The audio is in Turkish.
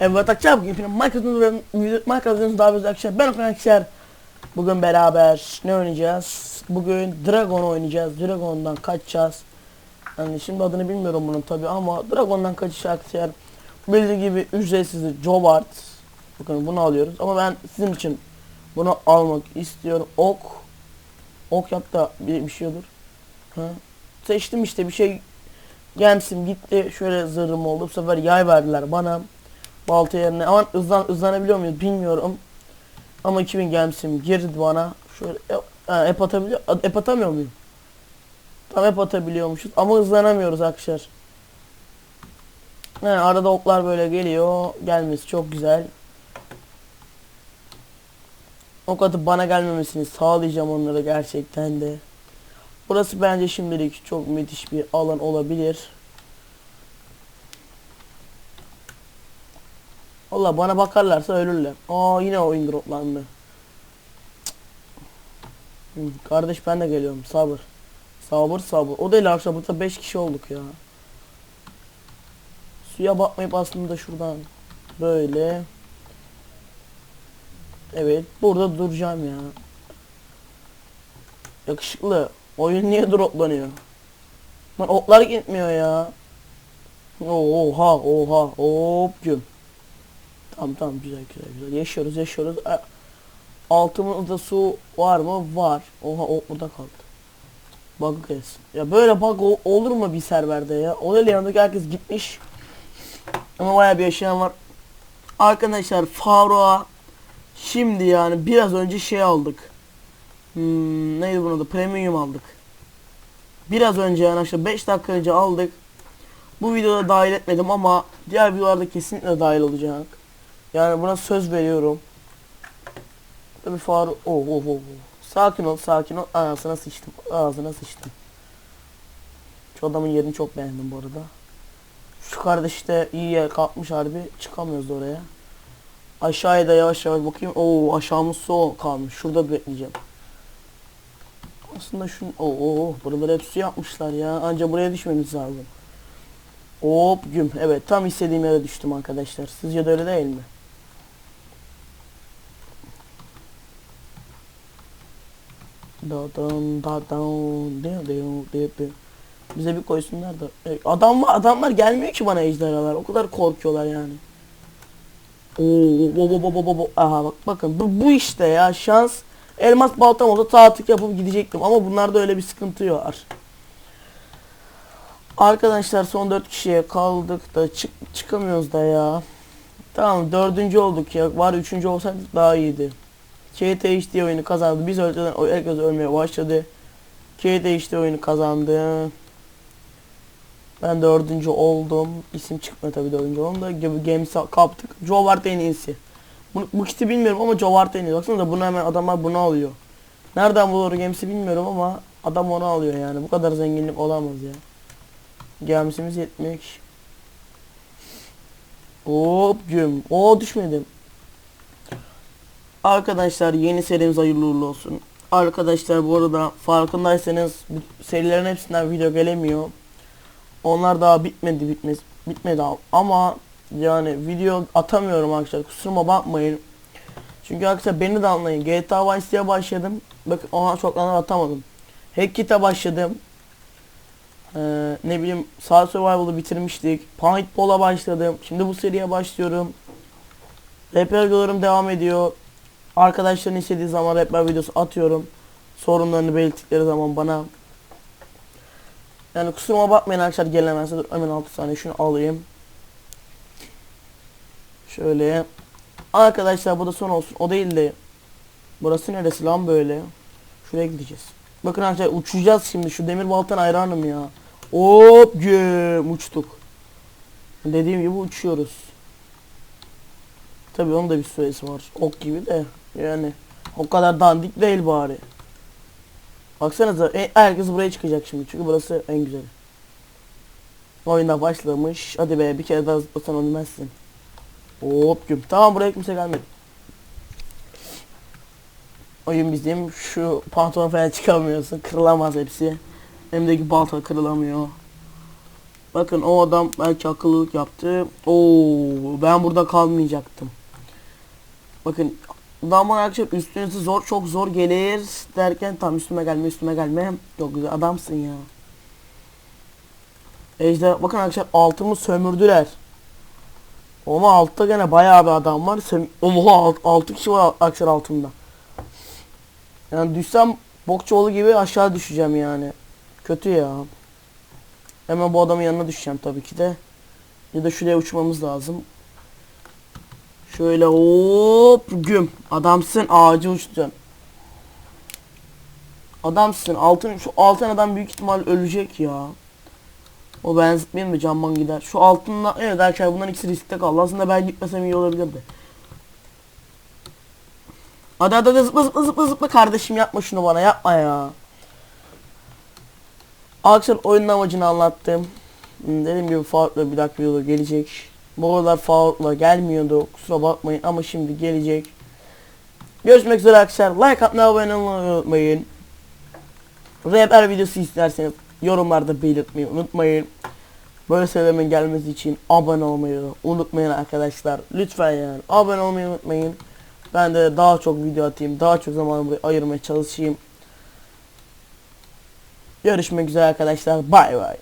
Evet akşam bugün Minecraft'ın Minecraft'ın daha bir akşam ben Okan Akşar Bugün beraber ne oynayacağız? Bugün Dragon oynayacağız. Dragon'dan kaçacağız. Yani şimdi adını bilmiyorum bunun tabi ama Dragon'dan kaçış Akşar Bildiği gibi ücretsiz Jobart Bakın bunu alıyoruz ama ben sizin için bunu almak istiyorum. Ok Ok yap da bir, bir şey olur. Ha. Seçtim işte bir şey Gelmişim gitti şöyle zırhım oldu. Bu sefer yay verdiler bana. Balta yerine ama hızlan, hızlanabiliyor muyuz bilmiyorum. Ama 2000 gelmişim girdi bana. Şöyle e, ep atabiliyor. Ep atamıyor muyum? Tam ep atabiliyormuşuz ama hızlanamıyoruz arkadaşlar. He, arada oklar böyle geliyor. Gelmesi çok güzel. Ok atıp bana gelmemesini sağlayacağım onlara gerçekten de. Burası bence şimdilik çok müthiş bir alan olabilir. Valla bana bakarlarsa ölürler. Aa yine oyun droplandı. Hı, Kardeş ben de geliyorum. Sabır. Sabır sabır. O değil akşam burada 5 kişi olduk ya. Suya bakmayıp aslında şuradan böyle. Evet burada duracağım ya. Yakışıklı. Oyun niye droplanıyor? Lan oklar gitmiyor ya. Oha oha hop güm. Tamam tamam güzel güzel güzel. Yaşıyoruz yaşıyoruz. A- Altımızda su var mı? Var. Oha ok burada kaldı. Bug kes. Ya böyle bug o- olur mu bir serverde ya? O da yanındaki herkes gitmiş. Ama bayağı bir yaşayan var. Arkadaşlar Faruk'a şimdi yani biraz önce şey aldık. Hmm, neydi bunun adı? Premium aldık. Biraz önce yani işte 5 dakika önce aldık. Bu videoda dahil etmedim ama diğer videolarda kesinlikle dahil olacak. Yani buna söz veriyorum. Tabi Faruk oh oh oh. oh. Sakin ol sakin ol. Ağzına sıçtım. Ağzına sıçtım. Şu adamın yerini çok beğendim bu arada. Şu kardeş de iyi yer kalkmış harbi. Çıkamıyoruz oraya. Aşağıya da yavaş yavaş bakayım. Oo aşağımız su kalmış. Şurada bekleyeceğim. Aslında şu o o buraları hep su yapmışlar ya. Anca buraya düşmemiz lazım. Hop güm. Evet tam istediğim yere düştüm arkadaşlar. Sizce de öyle değil mi? Da dın da dın de de de de. Bize bir koysunlar da. E, adam adamlar gelmiyor ki bana ejderhalar. O kadar korkuyorlar yani. Oo, bo bo bo bo bo bo. Aha bak bakın bu, bu işte ya şans. Elmas baltam olsa tatik yapıp gidecektim ama bunlarda öyle bir sıkıntı var. Arkadaşlar son 4 kişiye kaldık da çık çıkamıyoruz da ya. Tamam dördüncü olduk ya. Var üçüncü olsaydık daha iyiydi. KTHD oyunu kazandı. Öldükten o- herkes ölmeye başladı. KTHD oyunu kazandı. Ben dördüncü oldum. İsim çıkmadı tabii dördüncü oldum da Games kaptık. Joe Ward en iyisi. Bu, bu kiti bilmiyorum ama Joe Ward en iyi. Baksana da bunu hemen adamlar bunu alıyor. Nereden bulur Games'i bilmiyorum ama adam onu alıyor yani. Bu kadar zenginlik olamaz ya. Games'imiz yetmiş. Hop güm. Oo düşmedim. Arkadaşlar yeni serimiz hayırlı uğurlu olsun. Arkadaşlar bu arada farkındaysanız bu serilerin hepsinden video gelemiyor. Onlar daha bitmedi bitmez bitmedi ama yani video atamıyorum arkadaşlar kusuruma bakmayın. Çünkü arkadaşlar beni de anlayın. GTA Vice City'ye başladım. Bakın ona çok atamadım. Hackkit'e başladım. Ee, ne bileyim Star Survival'ı bitirmiştik. Paintball'a başladım. Şimdi bu seriye başlıyorum. Videolarım devam ediyor. Arkadaşların istediği zaman rapper videosu atıyorum. Sorunlarını belirttikleri zaman bana. Yani kusuruma bakmayın arkadaşlar gelemezse dur hemen 6 saniye şunu alayım. Şöyle. Arkadaşlar bu da son olsun. O değil de. Burası neresi lan böyle? Şuraya gideceğiz. Bakın arkadaşlar uçacağız şimdi. Şu demir baltan hayranım ya. Hop güm uçtuk. Dediğim gibi uçuyoruz. Tabii onun da bir süresi var. Ok gibi de yani o kadar dandik değil bari. Baksanıza e, herkes buraya çıkacak şimdi çünkü burası en güzeli. Oyunda başlamış. Hadi be bir kere daha zıplasan ölmezsin. Hop güm. Tamam buraya kimse gelmedi. Oyun bizim. Şu pantolon falan çıkamıyorsun. Kırılamaz hepsi. Elimdeki balta kırılamıyor. Bakın o adam belki akıllılık yaptı. Oo ben burada kalmayacaktım. Bakın Daman arkadaşlar üstünüze zor çok zor gelir derken tam üstüme gelme üstüme gelme. Çok güzel adamsın ya. Ejder bakın arkadaşlar altımı sömürdüler. Ama altta gene bayağı bir adam var. Söm Oha alt, 6 kişi var arkadaşlar altımda. Yani düşsem bokçoğlu gibi aşağı düşeceğim yani. Kötü ya. Hemen bu adamın yanına düşeceğim tabii ki de. Ya da şuraya uçmamız lazım. Şöyle hop güm. Adamsın ağacı uçtun. Adamsın. Altın şu altın adam büyük ihtimal ölecek ya. O ben zıplayayım mı camman gider. Şu altınla evet arkadaşlar bunların ikisi riskte kaldı. Aslında ben gitmesem iyi olabilirdi. Hadi hadi hadi zıpla zıpla zıpla zıpla kardeşim yapma şunu bana yapma ya. Arkadaşlar oyunun amacını anlattım. Hmm, Dediğim gibi farklı bir dakika yolu gelecek. Bu aralar farklı gelmiyordu. Kusura bakmayın ama şimdi gelecek. Görüşmek üzere arkadaşlar. Like atmayı abone olmayı unutmayın. Rehber videosu isterseniz yorumlarda belirtmeyi unutmayın. Böyle söylemin gelmesi için abone olmayı unutmayın arkadaşlar. Lütfen yani abone olmayı unutmayın. Ben de daha çok video atayım. Daha çok zaman buraya ayırmaya çalışayım. Görüşmek üzere arkadaşlar. Bay bay.